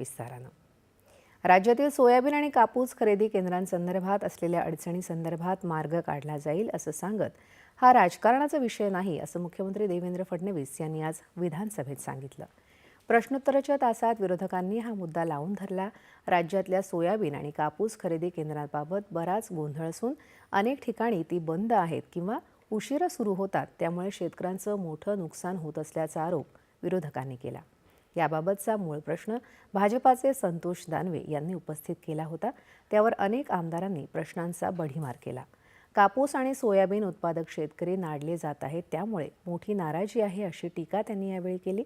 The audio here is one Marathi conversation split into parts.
विस्तारानं. राज्यातील सोयाबीन आणि कापूस खरेदी केंद्रांसंदर्भात असलेल्या अडचणीसंदर्भात मार्ग काढला जाईल असं सांगत हा राजकारणाचा विषय नाही असं मुख्यमंत्री देवेंद्र फडणवीस यांनी आज विधानसभेत सांगितलं. प्रश्नोत्तराच्या तासात विरोधकांनी हा मुद्दा लावून धरला. राज्यातल्या सोयाबीन आणि कापूस खरेदी केंद्रांबाबत बराच गोंधळ असून अनेक ठिकाणी ती बंद आहेत किंवा उशिरा सुरू होतात. त्यामुळे शेतकऱ्यांचं मोठं नुकसान होत असल्याचा आरोप विरोधकांनी केला. याबाबतचा मूळ प्रश्न भाजपाचे संतोष दानवे यांनी उपस्थित केला होता. त्यावर अनेक आमदारांनी प्रश्नांचा बढीमार केला. कापूस आणि सोयाबीन उत्पादक शेतकरी नाडले जात आहेत त्यामुळे मोठी नाराजी आहे अशी टीका त्यांनी यावेळी केली.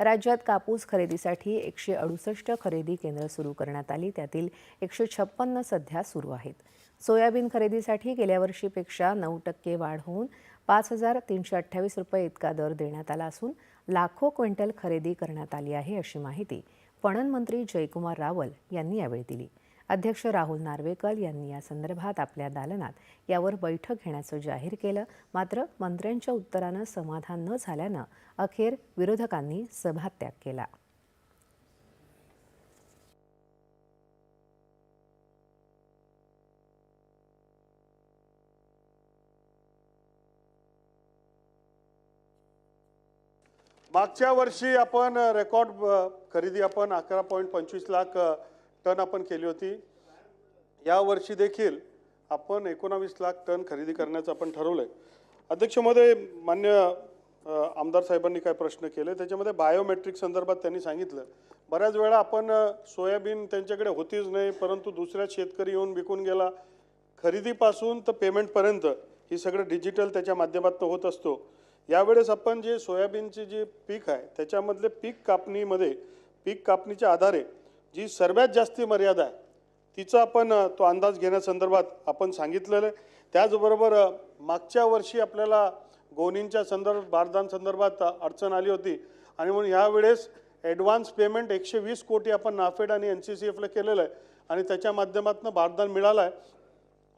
राज्यात कापूस खरेदीसाठी एकशे अडुसष्ट खरेदी केंद्र सुरू करण्यात आली त्यातील एकशे छप्पन्न सध्या सुरू आहेत. सोयाबीन खरेदीसाठी गेल्या वर्षीपेक्षा नऊ टक्के वाढ होऊन पाच हजार तीनशे अठ्ठावीस रुपये इतका दर देण्यात आला असून लाखो क्विंटल खरेदी करण्यात आली आहे अशी माहिती पणन मंत्री जयकुमार रावल यांनी यावेळी दिली. अध्यक्ष राहुल नार्वेकर यांनी या संदर्भात आपल्या दालनात यावर बैठक घेण्याचं जाहीर केलं. मात्र मंत्र्यांच्या उत्तरानं समाधान न झाल्यानं अखेर विरोधकांनी सभात्याग केला. मागच्या वर्षी आपण रेकॉर्ड खरेदी आपण अकरा पॉईंट पंचवीस लाख टन आपण केली होती. या वर्षी देखील आपण एकोणावीस लाख टन खरेदी करण्याचं आपण ठरवलं आहे अध्यक्षमध्ये मान्य आमदार साहेबांनी काय प्रश्न केले. त्याच्यामध्ये बायोमेट्रिक संदर्भात त्यांनी सांगितलं. बऱ्याच वेळा आपण सोयाबीन त्यांच्याकडे होतीच नाही परंतु दुसऱ्या शेतकरी येऊन विकून गेला. खरेदीपासून तर पेमेंटपर्यंत ही सगळं डिजिटल त्याच्या माध्यमातून होत असतो. यावेळेस आपण जे सोयाबीनचे जे पीक आहे त्याच्यामधले पीक कापणीमध्ये पीक कापणीच्या आधारे जी सर्वात जास्त मर्यादा आहे तिचा आपण तो अंदाज घेण्यासंदर्भात आपण सांगितलेलं आहे. त्याचबरोबर मागच्या वर्षी आपल्याला गोणींच्या संदर्भ बारदान संदर्भात अ, अडचण आली होती. आणि म्हणून यावेळेस ॲडव्हान्स पेमेंट एकशे वीस कोटी आपण नाफेड आणि एन सी सी एफला केलेलं आहे. आणि त्याच्या माध्यमातून बारदान मिळालं आहे.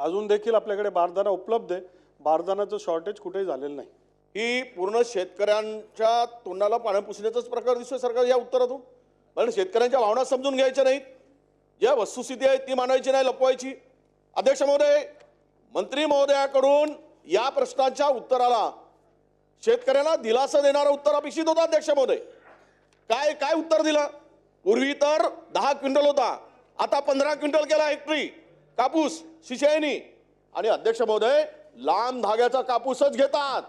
अजून देखील आपल्याकडे बारदाना उपलब्ध आहे. बारदानाचं शॉर्टेज कुठेही झालेलं नाही. ही पूर्ण शेतकऱ्यांच्या तोंडाला पाणी पुसण्याचंच प्रकार दिसतोय सरकार या उत्तरातून. कारण शेतकऱ्यांच्या भावना समजून घ्यायच्या नाहीत. ज्या वस्तुस्थिती आहे ती मांडायची नाही लपवायची. अध्यक्ष महोदय मंत्री महोदयाकडून या प्रश्नाच्या उत्तराला शेतकऱ्यांना दिलासा देणारं उत्तर अपेक्षित होता अध्यक्ष महोदय. काय काय उत्तर दिलं? पूर्वी तर दहा क्विंटल होता. आता पंधरा क्विंटल केला हेक्टरी कापूस शिशयनी आणि अध्यक्ष महोदय लांब धाग्याचा कापूसच घेतात.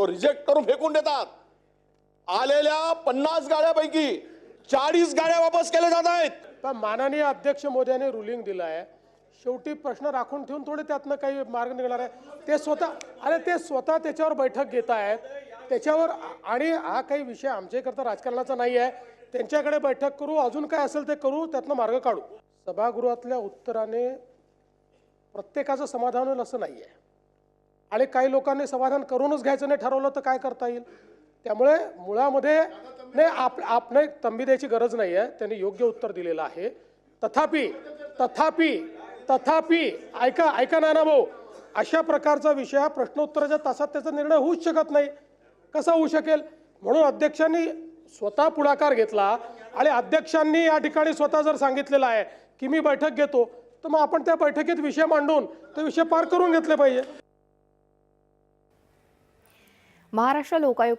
तो रिजेक्ट करून फेकून देतात. आलेल्या पन्नास गाड्यापैकी चाळीस गाड्या वापस केल्या जात आहेत. पण माननीय अध्यक्ष मोदयांनी रुलिंग दिलं आहे शेवटी प्रश्न राखून ठेवून थोडे त्यातनं काही मार्ग निघणार आहे ते स्वतः अरे ते स्वतः त्याच्यावर बैठक घेत आहेत. त्याच्यावर आणि हा काही विषय आमच्याकरता राजकारणाचा नाही आहे त्यांच्याकडे बैठक करू अजून काय असेल ते करू त्यातनं मार्ग काढू. सभागृहातल्या उत्तराने प्रत्येकाचं समाधान होईल असं नाही आहे आणि काही लोकांनी समाधान करूनच घ्यायचं नाही ठरवलं तर काय करता येईल? त्यामुळे मुळामध्ये नाही आप आपण तंबी द्यायची गरज नाही आहे. त्यांनी योग्य उत्तर दिलेलं आहे. तथापि तथापि तथापि ऐका ऐका नाना भाऊ अशा प्रकारचा विषय हा प्रश्नोत्तराच्या तासात त्याचा निर्णय होऊच शकत नाही. कसा होऊ शकेल? म्हणून अध्यक्षांनी स्वतः पुढाकार घेतला आणि अध्यक्षांनी या ठिकाणी स्वतः जर सांगितलेलं आहे की मी बैठक घेतो तर मग आपण त्या बैठकीत विषय मांडून ते विषय पार करून घेतले पाहिजे. महाराष्ट्र लोकायुक्त